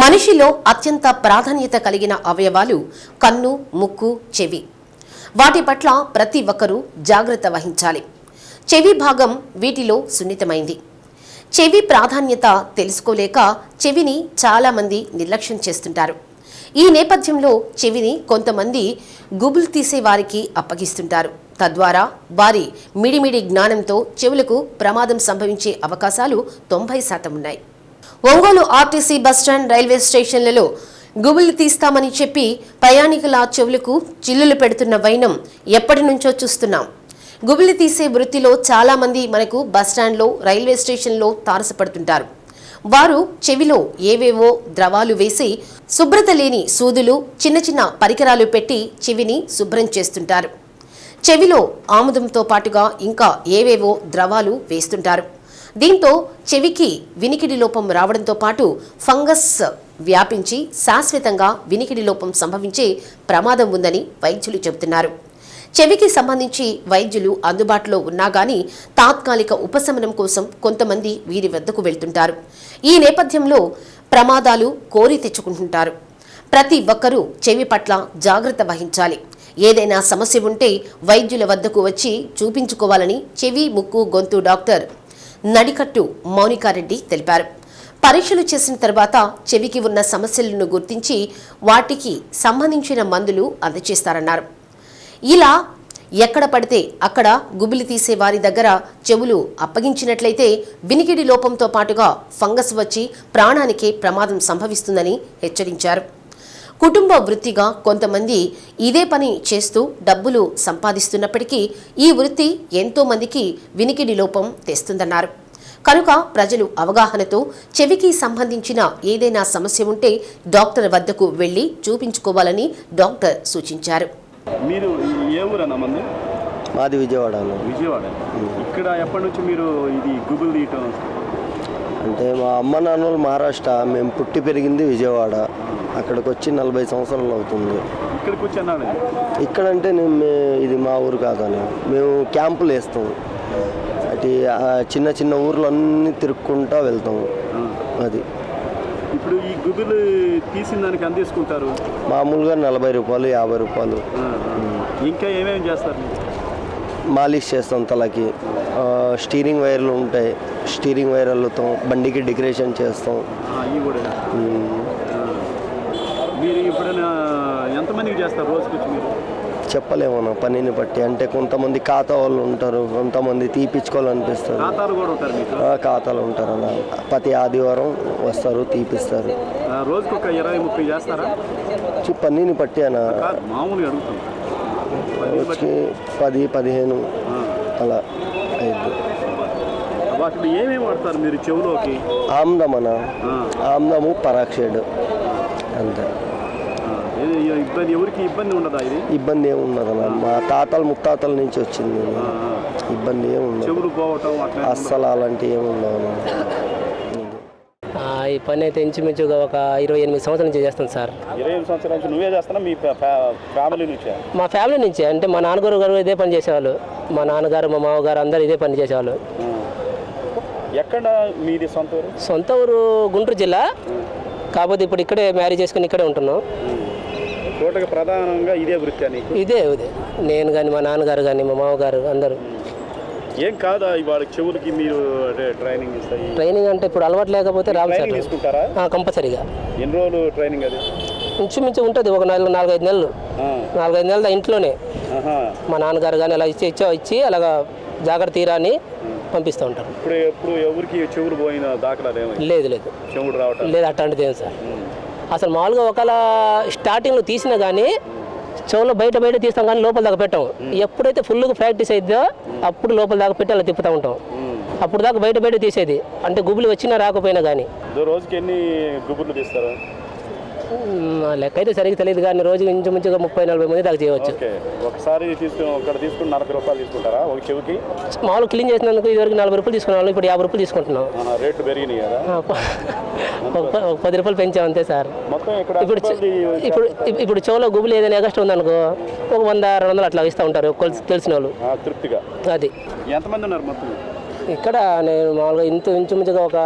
మనిషిలో అత్యంత ప్రాధాన్యత కలిగిన అవయవాలు కన్ను ముక్కు చెవి. వాటి పట్ల ప్రతి ఒక్కరూ జాగ్రత్త వహించాలి. చెవి భాగం వీటిలో సున్నితమైంది. చెవి ప్రాధాన్యత తెలుసుకోలేక చెవిని చాలామంది నిర్లక్ష్యం చేస్తుంటారు. ఈ నేపథ్యంలో చెవిని కొంతమంది గుబులు తీసే వారికి అప్పగిస్తుంటారు. తద్వారా వారి మిడిమిడి జ్ఞానంతో చెవులకు ప్రమాదం సంభవించే అవకాశాలు తొంభై శాతం ఉన్నాయి. ఒంగోలు ఆర్టీసీ బస్టాండ్ రైల్వే స్టేషన్లలో గుబులు తీస్తామని చెప్పి ప్రయాణికుల చెవులకు చిల్లులు పెడుతున్న వైనం ఎప్పటి నుంచో చూస్తున్నాం. గుబులు తీసే వృత్తిలో చాలా మంది మనకు బస్టాండ్లో రైల్వే స్టేషన్లో తారసపడుతుంటారు. వారు చెవిలో ఏవేవో ద్రవాలు వేసి శుభ్రత లేని సూదులు చిన్న చిన్న పరికరాలు పెట్టి చెవిని శుభ్రం చేస్తుంటారు. చెవిలో ఆముదంతో పాటుగా ఇంకా ఏవేవో ద్రవాలు వేస్తుంటారు. దీంతో చెవికి వినికిడి లోపం రావడంతో పాటు ఫంగస్ వ్యాపించి శాశ్వతంగా వినికిడి లోపం సంభవించే ప్రమాదం ఉందని వైద్యులు చెబుతున్నారు. చెవికి సంబంధించి వైద్యులు అందుబాటులో ఉన్నా గానీ తాత్కాలిక ఉపశమనం కోసం కొంతమంది వీరి వద్దకు వెళ్తుంటారు. ఈ నేపథ్యంలో ప్రమాదాలు కోరి తెచ్చుకుంటుంటారు. ప్రతి ఒక్కరూ చెవి పట్ల జాగ్రత్త వహించాలి. ఏదైనా సమస్య ఉంటే వైద్యుల వద్దకు వచ్చి చూపించుకోవాలని చెవి ముక్కు గొంతు డాక్టర్ నడికట్టు మౌనికారెడ్డి తెలిపారు. పరీక్షలు చేసిన తర్వాత చెవికి ఉన్న సమస్యలను గుర్తించి వాటికి సంబంధించిన మందులు అందజేస్తారన్నారు. ఇలా ఎక్కడ పడితే అక్కడ గుబిలి తీసే వారి దగ్గర చెవులు అప్పగించినట్లయితే వినికిడి లోపంతో పాటుగా ఫంగస్ వచ్చి ప్రాణానికే ప్రమాదం సంభవిస్తుందని హెచ్చరించారు. కుటుంబ వృత్తిగా కొంతమంది ఇదే పని చేస్తూ డబ్బులు సంపాదిస్తున్నప్పటికీ ఈ వృత్తి ఎంతో మందికి వినికిడి లోపం తెస్తుందన్నారు. కనుక ప్రజలు అవగాహనతో చెవికి సంబంధించిన ఏదైనా సమస్య ఉంటే డాక్టర్ వద్దకు వెళ్ళి చూపించుకోవాలని డాక్టర్ సూచించారు. మీరు ఏ మంది? మాది విజయవాడ ఇక్కడ ఎప్పటి నుంచి మీరు ఇది గూగుల్ తీయటం? అంటే మా అమ్మ నాన్నలు మహారాష్ట్ర మేము పుట్టి పెరిగింది విజయవాడ. అక్కడికి వచ్చి నలభై సంవత్సరాలు అవుతుంది. అన్నాడు ఇక్కడంటే నేను ఇది మా ఊరు కాదని. మేము క్యాంపులు వేస్తాం. అటు చిన్న చిన్న ఊర్లన్నీ తిరుక్కుంటా వెళ్తాం. అది. ఇప్పుడు ఈ గుబులు తీసిన దానికి ఎంత తీసుకుంటారు? మామూలుగా నలభై రూపాయలు యాభై రూపాయలు. ఇంకా ఏమేమి చేస్తారు? మాలిష్ చేస్తాం తలకి. స్టీరింగ్ వైర్లు ఉంటాయి. స్టీరింగ్ వైర్ అల్లుతాం. బండికి డెకరేషన్ చేస్తాం. ఇవి కూడా. ఉమ్, ఆ. మీరు ఎప్పుడైనా ఎంతమందికి చేస్తారు రోజుకి వచ్చి మీరు? చెప్పలేమన్నా పనిని బట్టి. అంటే కొంతమంది ఖాతా వాళ్ళు ఉంటారు. కొంతమంది తీపిచ్చుకోవాలనిపిస్తారు. ఖాతాలు కూడా ఉంటారు మీకు? ఆ, ఖాతాలు ఉంటారు అలా ప్రతి ఆదివారం వస్తారు తీపిస్తారు. ఆ, రోజుకి ఒక ఇరవై ముప్పై చేస్తారా? చి- పనిని బట్టి అన్న. కాదు మామూలుగా అడుగుతాం పది వచ్చి పది పదిహేను. అలా ఏమేమి వాడతారు మీరు చెవులోకి? ఆమ్దం అన్న ఆమ్దము పరాక్షేడ్ అంతే. ఇబ్బంది ఎవరికి ఇబ్బంది ఉండదా ఇది? ఇబ్బంది ఏమి ఉండదన్న మా తాతలు ముత్తాతల నుంచి వచ్చింది. ఇబ్బంది ఏమి ఉండదు. చెవులు పోవటం అట్లా అస్సలు అలాంటివి ఏమి ఉండవు ఈ పని అయితే ఇంచుమించుగా ఒక ఇరవై ఎనిమిది సంవత్సరాల నుంచి చేస్తాను సార్. ఇరవై ఎనిమిది సంవత్సరాల నుంచి నువ్వే చేస్తున్నా మీ ఫ్యా- ఫ్యా- ఫ్యామిలీ నుంచే? మా ఫ్యామిలీ నుంచి. అంటే మా నాన్నగారు గారు ఇదే పని చేసేవాళ్ళు. మా నాన్నగారు మా మామగారు అందరూ ఇదే పని చేసేవాళ్ళు. ఆ. ఎక్కడ మీది సొంత ఊరు? సొంత ఊరు గుంటూరు జిల్లా. కాకపోతే ఇప్పుడు ఇక్కడే మ్యారేజ్ చేసుకుని ఇక్కడే ఉంటున్నాం. ప్రధానంగా ఇదే వృత్తి అని? ఇదే ఇదే. నేను కానీ మా నాన్నగారు కానీ మా మామగారు అందరూ. ఏం కాదా ఇవాళ చెవులకి మీరు ట్రైనింగ్ ఇస్తాయి? ట్రైనింగ్ అంటే ఇప్పుడు అలవాటు లేకపోతే రాము సార్. తీసుకుంటారా? కంపల్సరీగా. ఎన్ని రోజులు ట్రైనింగ్ అది? ఇంచుమించు ఉంటుంది ఒక నాలుగు నాలుగైదు నెలలు. నాలుగైదు నెలలు ఇంట్లోనే. మా నాన్నగారు కానీ అలా ఇచ్చి ఇచ్చో ఇచ్చి అలాగా జాగ్రత్త తీరా అని పంపిస్తూ ఉంటారు. ఇప్పుడు ఎప్పుడు ఎవరికి చెవులు పోయిన దాఖలాలు లేదు లేదు. చెవులు రావటం? లేదు అట్లాంటిది ఏం సార్. అసలు మామూలుగా ఒకవేళ స్టార్టింగ్లో తీసినా కానీ చెవులో బయట బయట తీస్తాం కానీ లోపల దాకా పెట్టాం ఎప్పుడైతే ఫుల్గా ప్రాక్టీస్ అయిద్దో అప్పుడు లోపల దాకా పెట్టి అలా తిప్పుతూ ఉంటాం. అప్పుడు దాకా బయట బయట తీసేది. అంటే గుబులు వచ్చినా రాకపోయినా కానీ రోజుకి ఎన్ని గుబులు తీస్తారు? లెక్క అయితే సరిగ్గా తెలియదు కానీ రోజు ఇంచుమించుగా ముప్పై నలభై మంది దాకా చేయవచ్చు. ఓకే. ఒకసారి తీసుకుని ఒకటి తీసుకుని నలభై రూపాయలు తీసుకుంటారా? ఒక చెవికి? మామూలు క్లీన్ చేసినందుకు ఇదివరకు నలభై రూపాయలు తీసుకునే వాళ్ళు ఇప్పుడు యాభై రూపాయలు తీసుకుంటున్నాం. రేట్లు పెరిగినాయి కదా. ఒక పది రూపాయలు పెంచాం అంతే సార్. ఇప్పుడు ఇప్పుడు ఇప్పుడు చెవులో గుబులు ఏదైనా ఎగస్ట్రా ఉందనుకో ఒక వంద రెండు వందలు అట్లా ఇస్తూ ఉంటారు తెలిసిన వాళ్ళు. తృప్తిగా. అది. ఎంతమంది ఉన్నారు మొత్తం? ఇక్కడ నేను మామూలుగా ఇంత ఇంచుమించుగా ఒక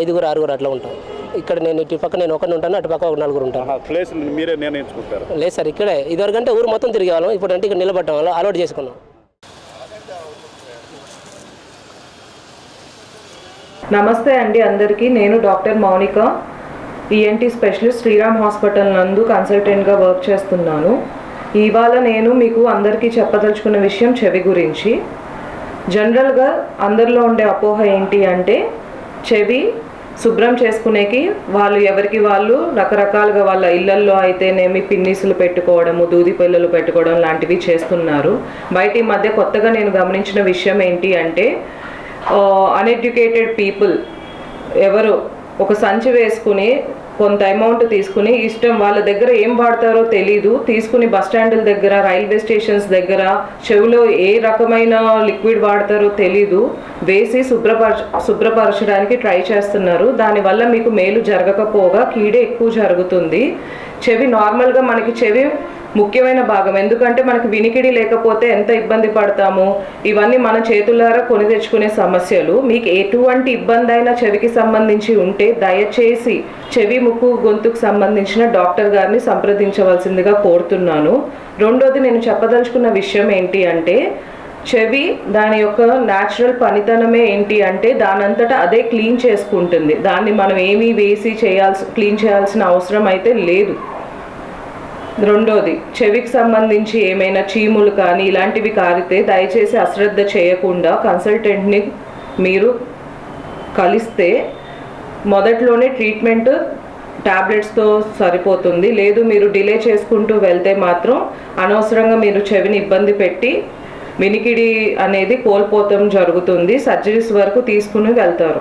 ఐదుగురు ఆరుగురు అట్లా ఉంటాం. ఇక్కడ నేను ఇటు పక్క నేను ఒకరిని ఉంటాను అటు పక్క ఒక నలుగురు ఉంటాను ప్లేస్ మీరే నిర్ణయించుకుంటారు. లేదు సార్ ఇక్కడే. ఇదివరకంటే ఊరు మొత్తం తిరిగే వాళ్ళం. ఇప్పుడు అంటే ఇక్కడ నిలబడటం వల్ల అలవాటు చేసుకున్నాం. నమస్తే అండి అందరికీ. నేను doctor Mounika. ENT specialist Sriram hospital నందు కన్సల్టెంట్గా వర్క్ చేస్తున్నాను. ఇవాళ నేను మీకు అందరికీ చెప్పదలుచుకున్న విషయం చెవి గురించి. జనరల్గా అందరిలో ఉండే అపోహ ఏంటి అంటే చెవి శుభ్రం చేసుకునేకి వాళ్ళు ఎవరికి వాళ్ళు రకరకాలుగా వాళ్ళ ఇళ్ళల్లో అయితేనేమి పిన్నిసులు పెట్టుకోవడము దూది పిల్లలు పెట్టుకోవడం లాంటివి చేస్తున్నారు. బయట ఈ మధ్య కొత్తగా నేను గమనించిన విషయం ఏంటి అంటే అన్ఎడ్యుకేటెడ్ పీపుల్ ఎవరు ఒక సంచి వేసుకుని కొంత అమౌంట్ తీసుకుని ఇష్టం వాళ్ళ దగ్గర ఏం వాడతారో తెలీదు. తీసుకుని బస్ స్టాండ్ల దగ్గర రైల్వే స్టేషన్స్ దగ్గర చెవిలో ఏ రకమైన లిక్విడ్ వాడతారో తెలీదు. వేసి శుభ్రపరచ శుభ్రపరచడానికి ట్రై చేస్తున్నారు. దానివల్ల మీకు మేలు జరగకపోగా కీడే ఎక్కువ జరుగుతుంది. చెవి నార్మల్గా మనకి చెవి ముఖ్యమైన భాగం. ఎందుకంటే మనకి వినికిడి లేకపోతే ఎంత ఇబ్బంది పడతాము? ఇవన్నీ మన చేతులారా కొని తెచ్చుకునే సమస్యలు. మీకు ఎటువంటి ఇబ్బంది అయినా చెవికి సంబంధించి ఉంటే దయచేసి చెవి ముక్కు గొంతుకు సంబంధించిన డాక్టర్ గారిని సంప్రదించవలసిందిగా కోరుతున్నాను. రెండోది నేను చెప్పదలుచుకున్న విషయం ఏంటి అంటే చెవి దాని యొక్క న్యాచురల్ పనితనమే ఏంటి అంటే దానంతటా అదే క్లీన్ చేసుకుంటుంది. దాన్ని మనం ఏమీ వేసి చేయాల్సి క్లీన్ చేయాల్సిన అవసరం అయితే లేదు. రెండోది చెవికి సంబంధించి ఏమైనా చీములు కానీ ఇలాంటివి కారితే దయచేసి అశ్రద్ధ చేయకుండా కన్సల్టెంట్ని మీరు కలిస్తే మొదట్లోనే ట్రీట్మెంట్ టాబ్లెట్స్తో సరిపోతుంది. లేదు మీరు డిలే చేసుకుంటూ వెళ్తే మాత్రం అనవసరంగా మీరు చెవిని ఇబ్బంది పెట్టి వినికిడి అనేది కోల్పోతం జరుగుతుంది. సర్జరీస్ వరకు తీసుకుని వెళ్తారు.